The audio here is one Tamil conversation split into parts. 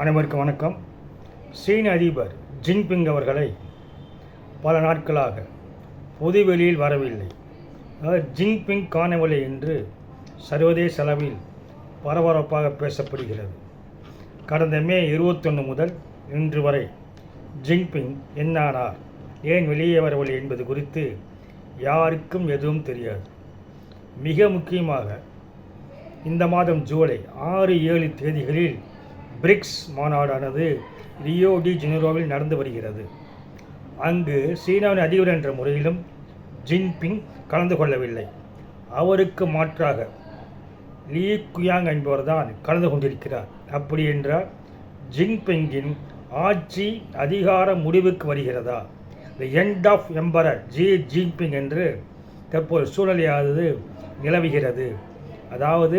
அனைவருக்கும் வணக்கம். சீன அதிபர் ஜின்பிங் அவர்களை பல நாட்களாக பொது வெளியில் வரவில்லை. அதாவது ஜின்பிங் காணவில்லை என்று சர்வதேச அளவில் பரபரப்பாக பேசப்படுகிறது. கடந்த மே இருபத்தொன்று முதல் இன்று வரை ஜின்பிங் என்னானார் ஏன் வெளியே வரவில்லை என்பது குறித்து யாருக்கும் எதுவும் தெரியாது. மிக முக்கியமாக இந்த மாதம் ஜூலை ஆறு ஏழு தேதிகளில் பிரிக்ஸ் மாநாடானது ரியோ டி ஜெனிரோவில் நடந்து வருகிறது. அங்கு சீனாவின் அதிபர் என்ற முறையிலும் ஜின்பிங் கலந்து கொள்ளவில்லை. அவருக்கு மாற்றாக லீ குயாங் என்பவர் தான் கலந்து கொண்டிருக்கிறார். அப்படி என்றால் ஜின்பிங்கின் ஆட்சி அதிகார முடிவுக்கு வருகிறதா? The end of emperor Xi Jinping என்று தற்போது சூழ்நிலையானது நிலவுகிறது. அதாவது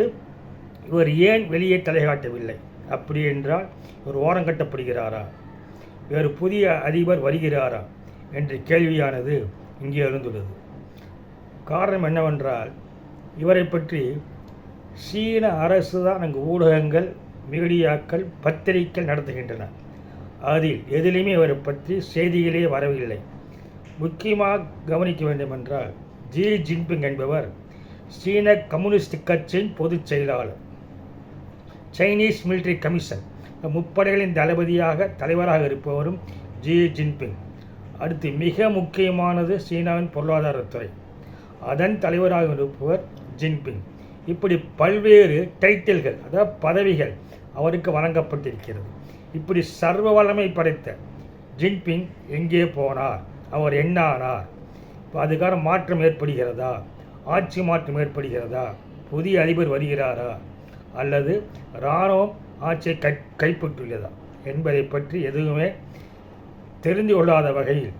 இவர் ஏன் வெளியே தலைகாட்டவில்லை? அப்படி என்றால் ஒரு ஓரம் கட்டப்படுகிறாரா? வேறு புதிய அதிபர் வருகிறாரா? என்ற கேள்வியானது இங்கே எழுந்துள்ளது. காரணம் என்னவென்றால் இவரை பற்றி சீன அரசு தான் அங்கு ஊடகங்கள் மீடியாக்கள் பத்திரிகைகள் நடத்துகின்றன. அதில் எதிலுமே இவரை பற்றி செய்திகளே வரவில்லை. முக்கியமாக கவனிக்க வேண்டுமென்றால் ஜி ஜின்பிங் என்பவர் சீன கம்யூனிஸ்ட் கட்சியின் பொதுச் செயலாளர். Chinese military commission. முப்படைகளின் தளபதியாக தலைவராக இருப்பவரும் ஜி ஜின்பிங். அடுத்து மிக முக்கியமானது சீனாவின் பொருளாதாரத்துறை அதன் தலைவராக இருப்பவர் ஜின்பிங். இப்படி பல்வேறு டைட்டில்கள் அதாவது பதவிகள் அவருக்கு வழங்கப்பட்டிருக்கிறது. இப்படி சர்வ வளமை படைத்த ஜின்பிங் எங்கே போனார்? அவர் என்ன ஆனார் இப்போ அதுக்கான மாற்றம் ஏற்படுகிறதா? ஆட்சி மாற்றம் ஏற்படுகிறதா? புதிய அதிபர் வருகிறாரா? அல்லது இராணுவம் ஆட்சியை கை கைப்பற்றுள்ளதா என்பதை பற்றி எதுவுமே தெரிந்து கொள்ளாத வகையில்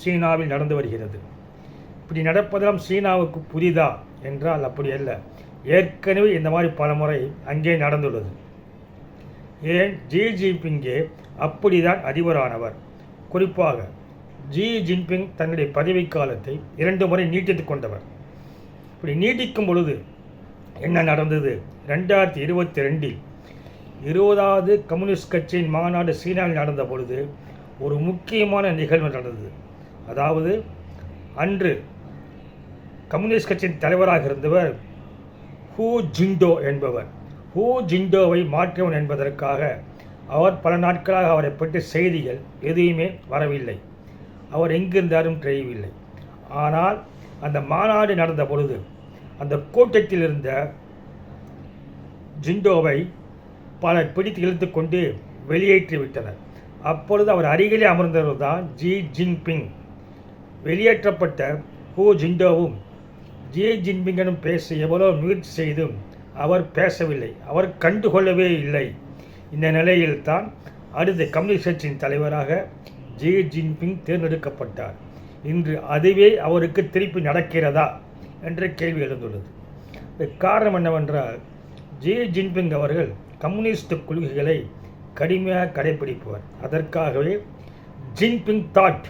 சீனாவில் நடந்து வருகிறது. இப்படி நடப்பதெல்லாம் சீனாவுக்கு புதிதா என்றால் அப்படி அல்ல. ஏற்கனவே இந்த மாதிரி பல முறை அங்கே நடந்துள்ளது. ஏன்? ஜி ஜின்பிங்கே அப்படிதான் அதிபரானவர். குறிப்பாக ஜி ஜின்பிங் தன்னுடைய பதவிக்காலத்தை இரண்டு முறை நீட்டித்துக் கொண்டவர். இப்படி நீட்டிக்கும் பொழுது என்ன நடந்தது? ரெண்டாயிரத்தி இருபத்தி ரெண்டில் இருபதாவது கம்யூனிஸ்ட் கட்சியின் மாநாடு சீனாவில் நடந்த பொழுது ஒரு முக்கியமான நிகழ்வு நடந்தது. அதாவது அன்று கம்யூனிஸ்ட் கட்சியின் தலைவராக இருந்தவர் ஹூ ஜிண்டோ என்பவர். ஹூ ஜிண்டோவை மாற்றவன் என்பதற்காக அவர் பல நாட்களாக அவரை பற்றி செய்திகள் எதுவுமே வரவில்லை. அவர் எங்கிருந்தாலும் தெரியவில்லை. ஆனால் அந்த மாநாடு நடந்த பொழுது அந்த கூட்டத்தில் இருந்த ஜிண்டோவை பலர் பிடித்து இழுத்து கொண்டு வெளியேற்றிவிட்டனர் அப்பொழுது அவர் அருகிலே அமர்ந்தவர் தான் ஜி ஜின்பிங். வெளியேற்றப்பட்ட ஹூ ஜிண்டோவும் ஜி ஜின்பிங்கனும் பேச எவ்வளோ முயற்சி செய்தும் அவர் பேசவில்லை. அவர் கண்டுகொள்ளவே இல்லை. இந்த நிலையில்தான் அடுத்த கம்யூனிஸ்ட் கட்சியின் தலைவராக ஜி ஜின்பிங் தேர்ந்தெடுக்கப்பட்டார். இன்று அதுவே அவருக்கு திருப்பி நடக்கிறதா? என்ற கேள்வி எழுந்துள்ளது. காரணம் என்னவென்றால் ஜி ஜின்பிங் அவர்கள் கம்யூனிஸ்ட் கொள்கைகளை கடுமையாக கடைபிடிப்பவர் அதற்காகவே ஜின்பிங் தாட்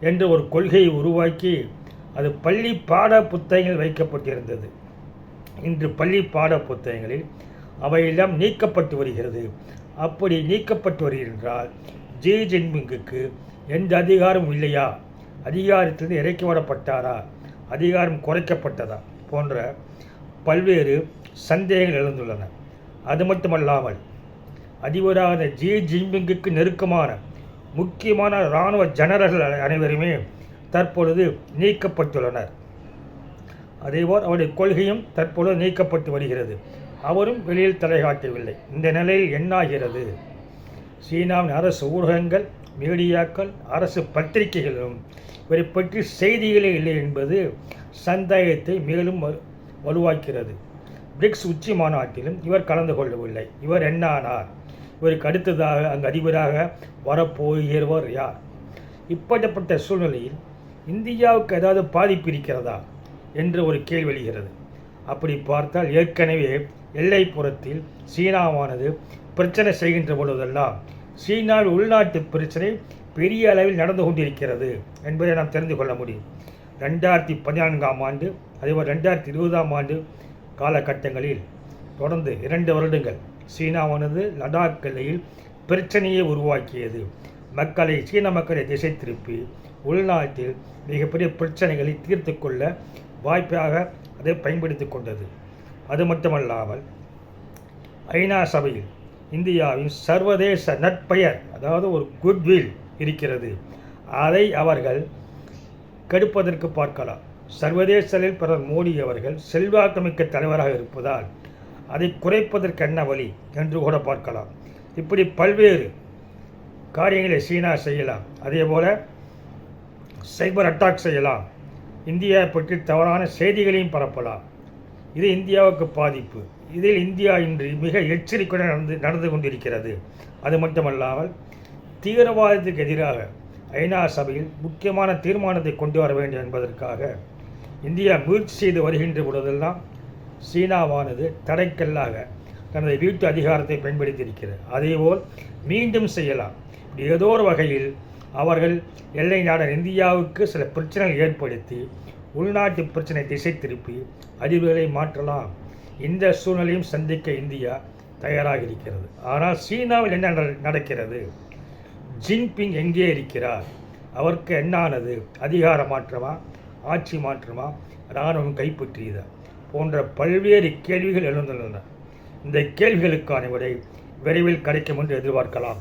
என்ற ஒரு கொள்கையை உருவாக்கி அது பள்ளி பாட புத்தகங்கள் வைக்கப்பட்டிருந்தது. இன்று பள்ளி பாட புத்தகங்களில் அவையெல்லாம் நீக்கப்பட்டு வருகிறது. அப்படி நீக்கப்பட்டு வருகின்றால் ஜி ஜின்பிங்குக்கு எந்த அதிகாரமும் இல்லையா? அதிகாரத்திலிருந்து இறக்கிவிடப்பட்டாரா அதிகாரம் குறைக்கப்பட்டதா போன்ற பல்வேறு சந்தேகங்கள் எழுந்துள்ளன. அது மட்டுமல்லாமல் அதிபரான ஜி ஜின்பிங்குக்கு நெருக்கமான முக்கியமான இராணுவ ஜெனரல்கள் அனைவருமே தற்பொழுது நீக்கப்பட்டுள்ளனர். அதேபோல் அவருடைய கொள்கையும் தற்பொழுது நீக்கப்பட்டு வருகிறது. அவரும் வெளியில் தலைகாட்டவில்லை இந்த நிலையில் என்னாகிறது? சீனாவின் அரசு ஊடகங்கள் மீடியாக்கள் அரசு பத்திரிகைகளும் இவரை பற்றி செய்திகளே இல்லை என்பது சந்தேகத்தை மேலும் வலுவாக்கிறது. பிரிக்ஸ் உச்சி மாநாட்டிலும் இவர் கலந்து கொள்ளவில்லை. இவர் என்ன ஆனார்? இவருக்கு அடுத்ததாக அங்கு அதிபராக வரப்போகிறவர் யார்? இப்படிப்பட்ட சூழ்நிலையில் இந்தியாவுக்கு ஏதாவது பாதிப்பு இருக்கிறதா என்று ஒரு கேள்வி எழுகிறது. அப்படி பார்த்தால் ஏற்கனவே எல்லைப்புறத்தில் சீனாவானது பிரச்சனை செய்கின்ற பொழுதெல்லாம் சீனாவில் உள்நாட்டு பிரச்சனை பெரிய அளவில் நடந்து கொண்டிருக்கிறது என்பதை நாம் தெரிந்து கொள்ள முடியும். ரெண்டாயிரத்தி பதினான்காம் ஆண்டு அதேபோல் ரெண்டாயிரத்தி இருபதாம் ஆண்டு காலகட்டங்களில் தொடர்ந்து இரண்டு வருடங்கள் சீனாவானது லடாக் எல்லையில் பிரச்சனையை உருவாக்கியது. மக்களை சீன மக்களை திசை திருப்பி உள்நாட்டில் மிகப்பெரிய பிரச்சனைகளை தீர்த்து கொள்ள வாய்ப்பாக அதை பயன்படுத்தி கொண்டது. அது மட்டுமல்லாமல் ஐநா சபையில் இந்தியாவின் சர்வதேச நட்பெயர் அதாவது ஒரு குட்வில் இருக்கிறது. அதை அவர்கள் கெடுப்பதற்கு பார்க்கலாம். சர்வதேச அளவில் பிரதமர் மோடி அவர்கள் செல்வாக்குமிக்க தலைவராக இருப்பதால் அதை குறைப்பதற்கு என்ன வழி என்று கூட பார்க்கலாம். இப்படி பல்வேறு காரியங்களை சீனா செய்யலாம். அதே போல் சைபர் அட்டாக் செய்யலாம். இந்தியா பற்றி தவறான செய்திகளையும் பரப்பலாம். இது இந்தியாவுக்கு பாதிப்பு. இதில் இந்தியா இன்று மிக எச்சரிக்கையுடன் நடந்து நடந்து கொண்டிருக்கிறது. அது மட்டுமல்லாமல் தீவிரவாதத்துக்கு எதிராக ஐநா சபையில் முக்கியமான தீர்மானத்தை கொண்டு வர வேண்டும் என்பதற்காக இந்தியா முயற்சி செய்து வருகின்ற பொழுதெல்லாம் சீனாவானது தடைக்கல்லாக தனது வீட்டு அதிகாரத்தை பயன்படுத்தியிருக்கிறது. அதேபோல் மீண்டும் செய்யலாம். இப்படி ஏதோ ஒரு வகையில் அவர்கள் எல்லை நாடன் இந்தியாவுக்கு சில பிரச்சனைகள் ஏற்படுத்தி உள்நாட்டு பிரச்சனை திசை திருப்பி அதிர்வுகளை மாற்றலாம். இந்த சூழ்நிலையும் சந்திக்க இந்தியா தயாராக இருக்கிறது ஆனால் சீனாவில் என்ன நட- நடக்கிறது? ஜின்பிங் எங்கே இருக்கிறார்? அவருக்கு என்னானது? அதிகார மாற்றமா? ஆட்சி மாற்றமா? இராணுவம் கைப்பற்றியதா? போன்ற பல்வேறு கேள்விகள் எழுந்துள்ளன. இந்த கேள்விகளுக்கான விடை விரைவில் கிடைக்கும் என்று எதிர்பார்க்கலாம்.